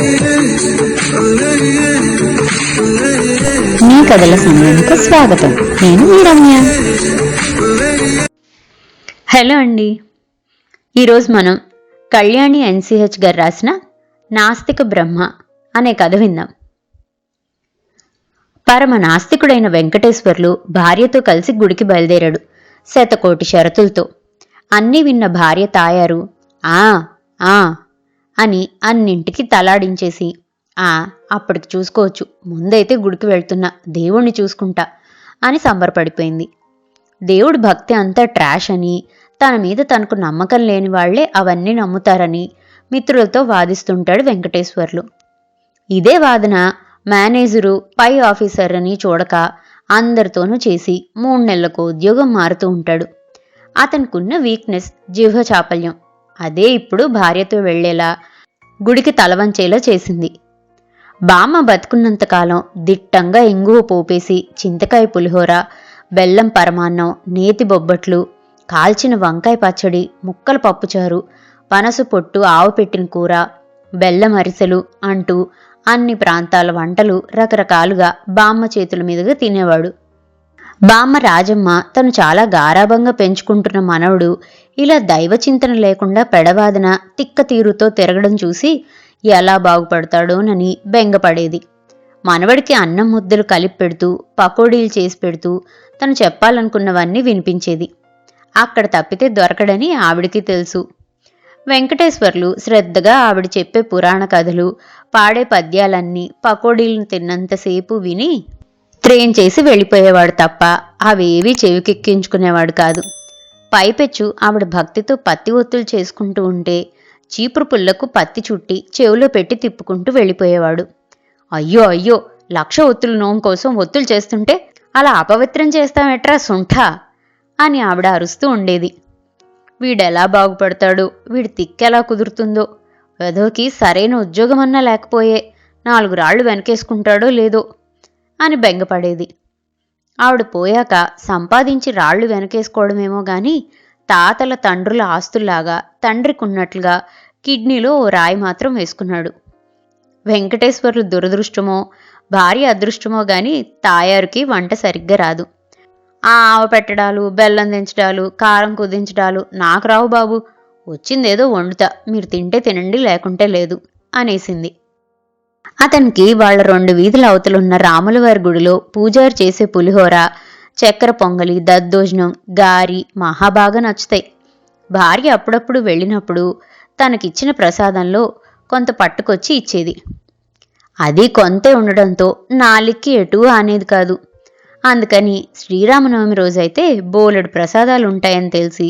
మీ కథల సమయానికి స్వాగతం. నేను మీ రమ్య. హలో అండి. ఈరోజు మనం కళ్యాణి ఎన్సిహెచ్ గారు రాసిన నాస్తిక బ్రహ్మ అనే కథ విందాం. పరమ నాస్తికుడైన వెంకటేశ్వర్లు భార్యతో కలిసి గుడికి బయలుదేరాడు శతకోటి షరతులతో. అన్నీ విన్న భార్య తాయారు ఆ ఆ అని అన్నింటికి తలాడించేసి ఆ అప్పటికి చూసుకోవచ్చు. ముందైతే గుడికి వెళ్తున్నా దేవుణ్ణి చూసుకుంటా అని సంబరపడిపోయింది. దేవుడి భక్తి అంతా ట్రాష్ అని తన మీద తనకు నమ్మకం లేని వాళ్ళే అవన్నీ నమ్ముతారని మిత్రులతో వాదిస్తుంటాడు వెంకటేశ్వర్లు. ఇదే వాదన మేనేజరు పై ఆఫీసర్ అని చూడక అందరితోనూ చేసి మూడు నెలలకు ఉద్యోగం మారుతూ ఉంటాడు. అతనికున్న వీక్నెస్ జిహ్వ చాపల్యం అదే ఇప్పుడు భార్యతో వెళ్ళేలా గుడికి తలవంచేలా చేసింది. బామ్మ బతుకున్నంతకాలం దిట్టంగా ఇంగువ పోపేసి చింతకాయ పులిహోర బెల్లం పరమాన్నం నేతి బొబ్బట్లు కాల్చిన వంకాయ పచ్చడి ముక్కల పప్పుచారు పనసు పొట్టు ఆవు పెట్టిన కూర బెల్లం అరిసెలు అంటూ అన్ని ప్రాంతాల వంటలు రకరకాలుగా బామ్మ చేతుల మీదుగా తినేవాడు. బామ్మ రాజమ్మ తను చాలా గారాభంగా పెంచుకుంటున్న మనవడు ఇలా దైవ చింతన లేకుండా పెడవాదన తిక్క తీరుతో తిరగడం చూసి ఎలా బాగుపడతాడోనని బెంగపడేది. మనవడికి అన్నం ముద్దలు కలిపి పెడుతూ పకోడీలు చేసి పెడుతూ తను చెప్పాలనుకున్నవన్నీ వినిపించేది. అక్కడ తప్పితే దొరకడని ఆవిడికి తెలుసు. వెంకటేశ్వర్లు శ్రద్ధగా ఆవిడ చెప్పే పురాణ కథలు పాడే పద్యాలన్నీ పకోడీలను తిన్నంతసేపు విని త్రేం చేసి వెళ్ళిపోయేవాడు తప్ప అవేవీ చెవికెక్కించుకునేవాడు కాదు. పైపెచ్చు ఆవిడ భక్తితో పత్తి ఒత్తులు చేసుకుంటూ ఉంటే చీపురు పుల్లకు పత్తి చుట్టి చెవులో పెట్టి తిప్పుకుంటూ వెళ్ళిపోయేవాడు. అయ్యో అయ్యో లక్ష ఒత్తులు నోం కోసం ఒత్తులు చేస్తుంటే అలా అపవిత్రం చేస్తామెట్రా సుంఠా అని ఆవిడ అరుస్తూ ఉండేది. వీడెలా బాగుపడతాడు వీడి తిక్కెలా కుదురుతుందో వెధోకి సరైన ఉద్యోగమన్నా లేకపోయే నాలుగు రాళ్ళు వెనకేసుకుంటాడో లేదో అని బెంగపడేది. ఆవిడ పోయాక సంపాదించి రాళ్ళు వెనకేసుకోవడమేమో గాని తాతల తండ్రుల ఆస్తుల్లాగా తండ్రికున్నట్లుగా కిడ్నీలో ఓ రాయి మాత్రం వేసుకున్నాడు. వెంకటేశ్వర్లు దురదృష్టమో భార్య అదృష్టమో గాని తాయారుకి వంట సరిగ్గా రాదు. ఆ ఆవ పెట్టడాలు బెల్లం దించడాలు కారం కుదించడాలు నాకు రావు బాబు. వచ్చిందేదో వండుతా. మీరు తింటే తినండి లేకుంటే లేదు అనేసింది. అతనికి వాళ్ళ రెండు వీధుల అవతలున్న రాములవారి గుడిలో పూజారు చేసే పులిహోర చక్కెర పొంగలి దద్దోజనం గారి మహాబాగా నచ్చుతాయి. భార్య అప్పుడప్పుడు వెళ్ళినప్పుడు తనకిచ్చిన ప్రసాదంలో కొంత పట్టుకొచ్చి ఇచ్చేది. అది కొంతే ఉండడంతో నాలిక్కి ఎటూ అనేది కాదు. అందుకని శ్రీరామనవమి రోజైతే బోలెడు ప్రసాదాలు ఉంటాయని తెలిసి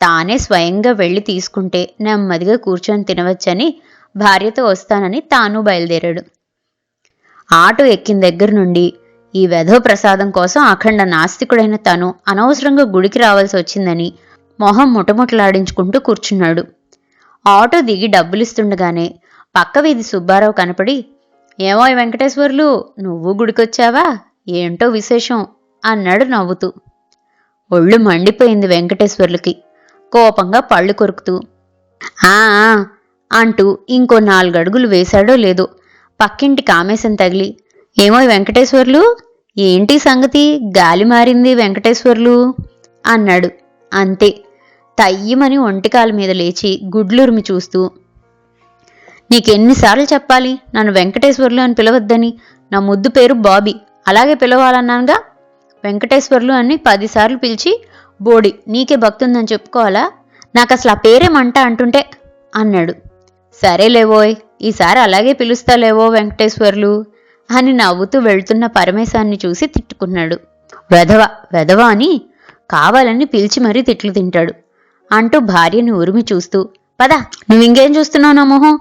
తానే స్వయంగా వెళ్ళి తీసుకుంటే నెమ్మదిగా కూర్చొని తినవచ్చని భార్యతో వస్తానని తాను బయలుదేరాడు. ఆటో ఎక్కిన దగ్గర నుండి ఈ వెధో ప్రసాదం కోసం అఖండ నాస్తికుడైన తను అనవసరంగా గుడికి రావాల్సి వచ్చిందని మొహం ముటముటలాడించుకుంటూ కూర్చున్నాడు. ఆటో దిగి డబ్బులిస్తుండగానే పక్క వీధి సుబ్బారావు కనపడి ఏమోయ్ వెంకటేశ్వర్లు నువ్వు గుడికొచ్చావా? ఏంటో విశేషం? అన్నాడు నవ్వుతూ. ఒళ్ళు మండిపోయింది వెంకటేశ్వర్లకి. కోపంగా పళ్ళు కొరుకుతూ ఆ" అంటూ ఇంకో నాలుగడుగులు వేశాడో లేదో పక్కింటి కామేశం తగిలి ఏమో వెంకటేశ్వర్లు? ఏంటి సంగతి? గాలి మారింది వెంకటేశ్వర్లు అన్నాడు. అంతే తయ్యమని ఒంటికాల మీద లేచి గుడ్లురిమి చూస్తూ నీకెన్నిసార్లు చెప్పాలి నన్ను వెంకటేశ్వర్లు అని పిలవద్దని? నా ముద్దు పేరు బాబీ అలాగే పిలవాలన్నానుగా? వెంకటేశ్వర్లు అని పదిసార్లు పిలిచి బోడి నీకే భక్తుందని చెప్పుకోవాలా? నాకు అసలు ఆ పేరేమంట అంటుంటే? అన్నాడు. సరేలేవోయ్ ఈసారి అలాగే పిలుస్తాలేవో వెంకటేశ్వర్లు అని నవ్వుతూ వెళ్తున్న పరమేశాన్ని చూసి తిట్టుకున్నాడు. వెధవ వెధవ అని కావాలని పిలిచి మరీ తిట్లు తింటాడు. అంటూ భార్యని ఉరిమి చూస్తూ పద నువ్వింకేం చూస్తున్నావు నా మొహం?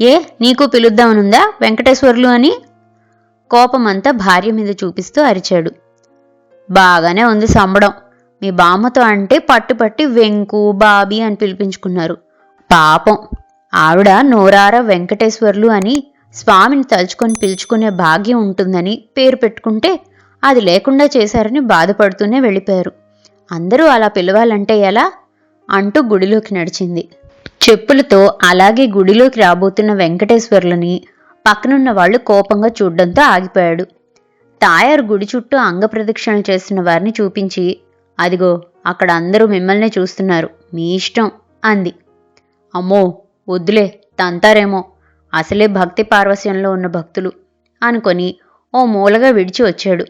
ఏ నీకు పిలుద్దామనుందా వెంకటేశ్వర్లు అని? కోపమంతా భార్య మీద చూపిస్తూ అరిచాడు. బాగానే ఉంది సంబడం. మీ బామ్మతో అంటే పట్టుపట్టి వెంకు బాబీ అని పిలిపించుకున్నారు. పాపం. ఆవిడ నోరార వెంకటేశ్వర్లు అని స్వామిని తలుచుకొని పిలుచుకునే భాగ్యం ఉంటుందని పేరు పెట్టుకుంటే అది లేకుండా చేశారని బాధపడుతూనే వెళ్ళిపోయారు. అందరూ అలా పిలవాలంటే ఎలా? అంటూ గుడిలోకి నడిచింది. చెప్పులతో అలాగే గుడిలోకి రాబోతున్న వెంకటేశ్వర్లని పక్కనున్న వాళ్ళు కోపంగా చూడడంతో ఆగిపోయాడు. తాయారు గుడి చుట్టూ అంగప్రదక్షిణలు చేస్తున్న వారిని చూపించి అదిగో అక్కడ అందరూ మిమ్మల్నే చూస్తున్నారు. మీ ఇష్టం అంది. అమ్మో వద్దులే తంతారేమో. అసలే భక్తి పార్వస్యంలో ఉన్న భక్తులు. అనుకొని ఓ మూలగా విడిచి వచ్చాడు.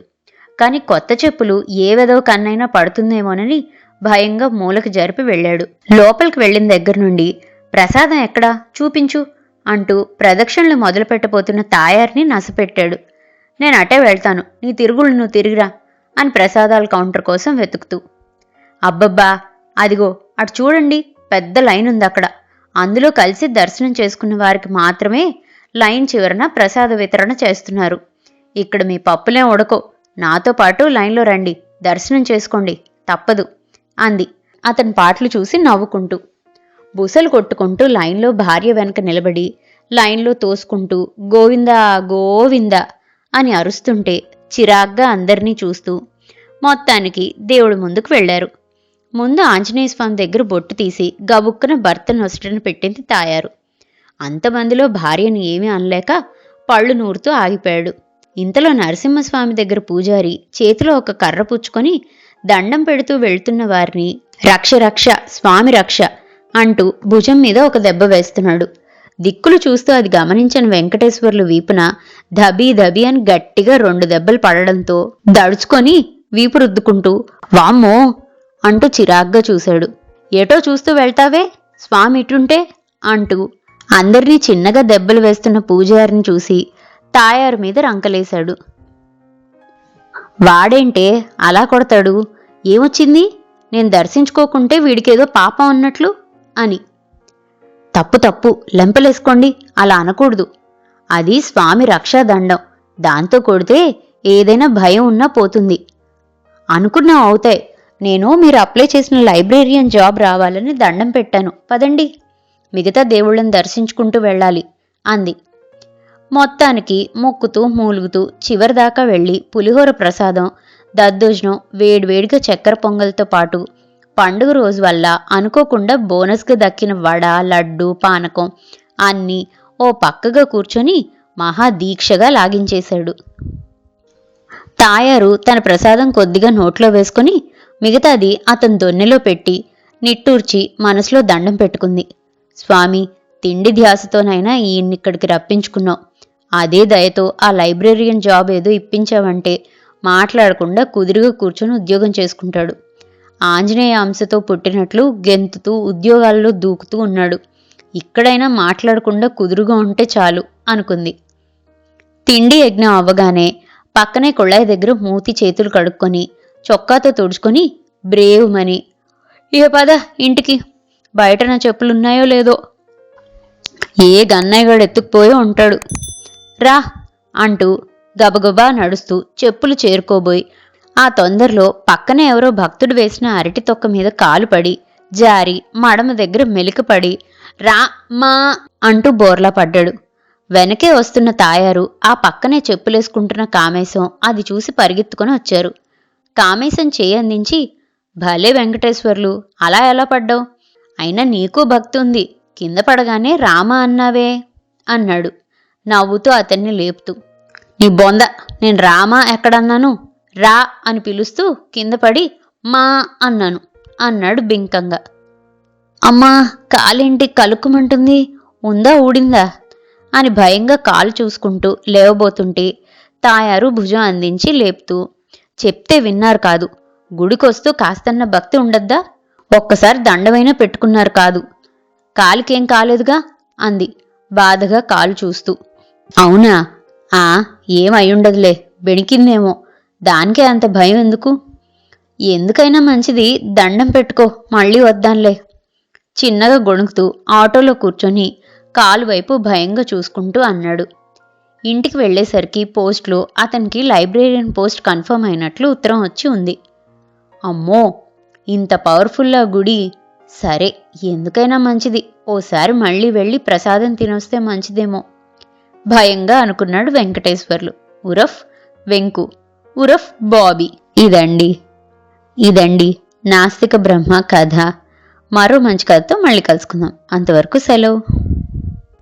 కాని కొత్త చెప్పులు ఏ వెదవ కన్నైనా పడుతుందేమోనని భయంగా మూలకు జరిపి వెళ్ళాడు. లోపలికి వెళ్ళిన దగ్గర నుండి ప్రసాదం ఎక్కడా? చూపించు అంటూ ప్రదక్షిణలు మొదలు పెట్టబోతున్న తాయారిని నసపెట్టాడు. నేను అటే వెళ్తాను. నీ తిరుగుళ్ళు నువ్వు తిరిగిరా అని ప్రసాదాల కౌంటర్ కోసం వెతుకుతూ. అబ్బబ్బా అదిగో అటు చూడండి. పెద్ద లైన్ ఉంది అక్కడ అందులో కలిసి దర్శనం చేసుకున్న వారికి మాత్రమే లైన్ చివరన ప్రసాద వితరణ చేస్తున్నారు. ఇక్కడ మీ పప్పులేం ఉడకో. నాతో పాటు లైన్లో రండి. దర్శనం చేసుకోండి. తప్పదు. అంది. అతని పాటలు చూసి నవ్వుకుంటూ. బుసలు కొట్టుకుంటూ లైన్లో భార్య వెనక నిలబడి లైన్లో తోసుకుంటూ గోవిందా గోవిందా అని అరుస్తుంటే చిరాగ్గా అందరినీ చూస్తూ మొత్తానికి దేవుడి ముందుకు వెళ్ళారు ముందు ఆంజనేయ స్వామి దగ్గర బొట్టు తీసి గబుక్కున భర్త నొసటను పెట్టింది తాయారు. అంతమందిలో భార్యను ఏమీ అనలేక పళ్ళు నూరుతూ ఆగిపోయాడు. ఇంతలో నరసింహస్వామి దగ్గర పూజారి చేతిలో ఒక కర్ర పుచ్చుకొని దండం పెడుతూ వెళ్తున్న వారిని రక్ష రక్ష స్వామి రక్ష అంటూ భుజం మీద ఒక దెబ్బ వేస్తున్నాడు. దిక్కులు చూస్తూ అది గమనించిన వెంకటేశ్వర్లు వీపున దబీ దబీ అని గట్టిగా రెండు దెబ్బలు పడడంతో దడుచుకొని వీపు రుద్దుకుంటూ వామ్మో అంటూ చిరాగ్గా చూశాడు. ఏటో చూస్తూ వెళ్తావే? స్వామి ఇటుంటే? అంటూ. అందరినీ చిన్నగా దెబ్బలు వేస్తున్న పూజారిని చూసి తాయారు మీద రంకలేశాడు. వాడేంటే? అలా కొడతాడు. ఏమొచ్చింది? నేను దర్శించుకోకుంటే వీడికేదో పాపం అన్నట్లు? అని. తప్పు తప్పు. లెంపలేసుకోండి. అలా అనకూడదు. అది స్వామి రక్షాదండం దాంతో కొడితే ఏదైనా భయం ఉన్నా పోతుంది. అనుకున్నా అవుతాయి నేను మీరు అప్లై చేసిన లైబ్రేరియన్ జాబ్ రావాలని దండం పెట్టాను. పదండి. మిగతా దేవుళ్ళని దర్శించుకుంటూ వెళ్ళాలి అంది. మొత్తానికి మొక్కుతూ మూలుగుతూ చివరిదాకా వెళ్ళి పులిహోర ప్రసాదం దద్దోజనం వేడివేడిగా చక్కెర పొంగల్తో పాటు పండుగ రోజు వల్ల అనుకోకుండా బోనస్గా దక్కిన వడ లడ్డు పానకం అన్నీ ఓ పక్కగా కూర్చొని మహా దీక్షగా లాగించేశాడు. తాయారు తన ప్రసాదం కొద్దిగా నోట్లో వేసుకుని మిగతాది అతని దొన్నెలో పెట్టి నిట్టూర్చి మనసులో దండం పెట్టుకుంది. స్వామి తిండి ధ్యాసతోనైనా ఈయన్నిక్కడికి రప్పించుకున్నావు అదే దయతో ఆ లైబ్రేరియన్ జాబ్ ఏదో ఇప్పించావంటే మాట్లాడకుండా కుదురుగా కూర్చొని ఉద్యోగం చేసుకుంటాడు. ఆంజనేయ అంశతో పుట్టినట్లు గెంతుతూ ఉద్యోగాల్లో దూకుతూ ఉన్నాడు. ఇక్కడైనా మాట్లాడకుండా కుదురుగా ఉంటే చాలు అనుకుంది. తిండి యజ్ఞం అవ్వగానే పక్కనే కొళ్ళాయి దగ్గర మూతి చేతులు కడుక్కొని చొక్కాతో తుడుచుకొని బ్రేవ్ మని. ఇక పద ఇంటికి. బయట నా చెప్పులున్నాయో లేదో. ఏ గన్నయ్యగాడు ఎత్తుకుపోయో ఉంటాడు. రా అంటూ గబగబా నడుస్తూ చెప్పులు చేరుకోబోయి ఆ తొందరలో పక్కనే ఎవరో భక్తుడు వేసిన అరటి తొక్క మీద కాలు పడి జారి మడమ దగ్గర మెలికపడి రా మా అంటూ బోర్లా పడ్డాడు. వెనకే వస్తున్న తాయారు ఆ పక్కనే చెప్పులేసుకుంటున్న కామేశం అది చూసి పరిగెత్తుకొని వచ్చారు. కామేశం చేయి అందించి భలే వెంకటేశ్వర్లు అలా ఎలా పడ్డావు? అయినా నీకు భక్తి ఉంది కింద పడగానే రామ అన్నావే అన్నాడు. నవ్వుతూ అతన్ని లేపుతూ నీ బొంద నేను రామ ఎక్కడన్నాను? రా అని పిలుస్తూ కింద పడి మా అన్నాను అన్నాడు బింకంగా. అమ్మా కాలేంటి కలుక్కుమంటుంది? ఉందా ఊడిందా? అని భయంగా కాలు చూసుకుంటూ లేవబోతుంటే తాయారు భుజం అందించి లేపుతూ చెప్తే విన్నారు కాదు. గుడికొస్తూ కాస్తన్న భక్తి ఉండద్దా? ఒక్కసారి దండమైనా పెట్టుకున్నారు కాదు. కాలికేం కాలేదుగా? అంది. బాధగా కాలు చూస్తూ. అవునా? ఆ ఏం బెణికిందేమో. దానికే అంత భయం ఎందుకు? ఎందుకైనా మంచిది. దండం పెట్టుకో. మళ్ళీ వద్దాంలే. చిన్నగా గొణుకుతూ ఆటోలో కూర్చొని కాలు వైపు భయంగా చూసుకుంటూ అన్నాడు. ఇంటికి వెళ్ళేసరికి పోస్ట్లో అతనికి లైబ్రేరియన్ పోస్ట్ కన్ఫర్మ్ అయినట్లు ఉత్తరం వచ్చి ఉంది. అమ్మో! ఇంత పవర్ఫుల్లా గుడి. సరే ఎందుకైనా మంచిది. ఓసారి మళ్ళీ వెళ్ళి ప్రసాదం తినొస్తే మంచిదేమో. భయంగా అనుకున్నాడు వెంకటేశ్వర్లు. ఉరఫ్ వెంకు. ఉరఫ్ బాబీ. ఇదండి. ఇదండి. నాస్తిక బ్రహ్మ కథ. మరో మంచి కథతో మళ్ళీ కలుసుకుందాం. అంతవరకు సెలవు.